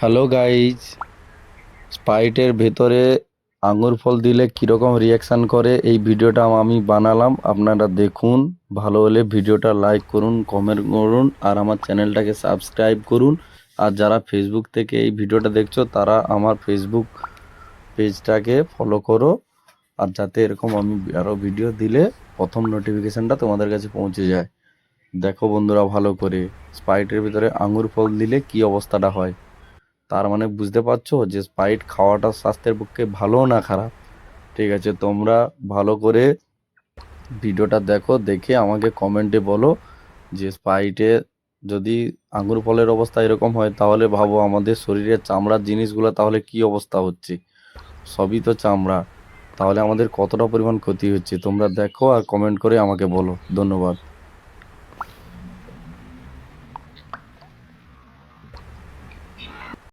Hello guys স্প্রাইটের ভেতরে আঙুর ফল দিলে কীরকম রিয়াকশান করে, এই ভিডিওটা আমি বানালাম। আপনারা দেখুন, ভালো হলে ভিডিওটা লাইক করুন কমেন্ট করুন, আর আমার চ্যানেলটাকে সাবস্ক্রাইব করুন। আর যারা ফেসবুক থেকে এই ভিডিওটা দেখছ, তারা আমার ফেসবুক পেজটাকে ফলো করো। আর যাতে এরকম আমি আরও ভিডিও দিলে প্রথম নোটিফিকেশানটা তোমাদের কাছে পৌঁছে যায়। দেখো বন্ধুরা, ভালো করে। স্প্রাইটের ভিতরে আঙুর ফল দিলে কি অবস্থাটা হয়? তার মানে বুঝতে পারছ যে স্প্রাইট খাওয়াটা স্বাস্থ্যের পক্ষে ভালো না খারাপ? ঠিক আছে, তোমরা ভালো করে ভিডিওটা দেখো, দেখে আমাকে কমেন্টে বলো যে স্প্রাইটে যদি আঙুর ফলের অবস্থা এরকম হয়, তাহলে ভাবো আমাদের শরীরের চামড়ার জিনিসগুলো তাহলে কি অবস্থা হচ্ছে? সবই তো চামড়া। তাহলে আমাদের কতটা পরিমাণ ক্ষতি হচ্ছে? তোমরা দেখো আর কমেন্ট করে আমাকে বলো। ধন্যবাদ।